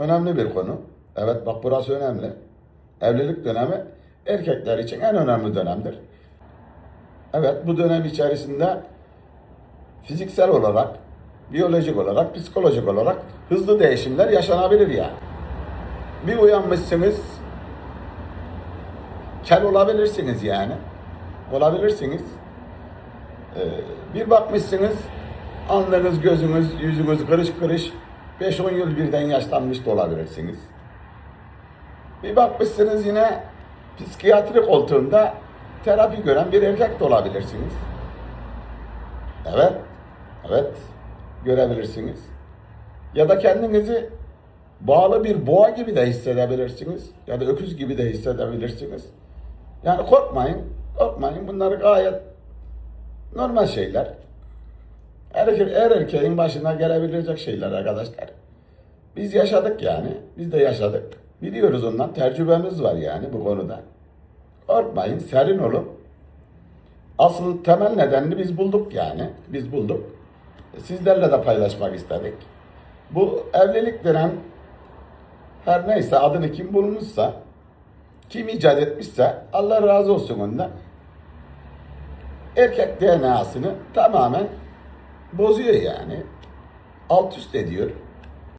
önemli bir konu. Evet bak burası önemli. Evlilik dönemi erkekler için en önemli dönemdir. Evet bu dönem içerisinde fiziksel olarak, biyolojik olarak, psikolojik olarak hızlı değişimler yaşanabilir yani. Bir uyanmışsınız, kel olabilirsiniz yani. Olabilirsiniz. Ee, bir bakmışsınız, alnınız, gözünüz, yüzünüz kırış kırış, 5-10 yıl birden yaşlanmış da olabilirsiniz. Bir bakmışsınız yine psikiyatri koltuğunda terapi gören bir erkek de olabilirsiniz. Evet, evet görebilirsiniz. Ya da kendinizi bağlı bir boğa gibi de hissedebilirsiniz. Ya da öküz gibi de hissedebilirsiniz. Yani korkmayın, korkmayın. Bunlar gayet normal şeyler. Her, her erkeğin başına gelebilecek şeyler arkadaşlar. Biz yaşadık yani. Biz de yaşadık. Biliyoruz ondan. Tecrübemiz var yani bu konuda. Korkmayın, serin olun. Asıl temel nedenini biz bulduk yani. Biz bulduk. Sizlerle de paylaşmak istedik. Bu evlilik denen her neyse adını kim bulmuşsa, kim icat etmişse Allah razı olsun ondan. Erkek DNA'sını tamamen bozuyor yani. Alt üst ediyor.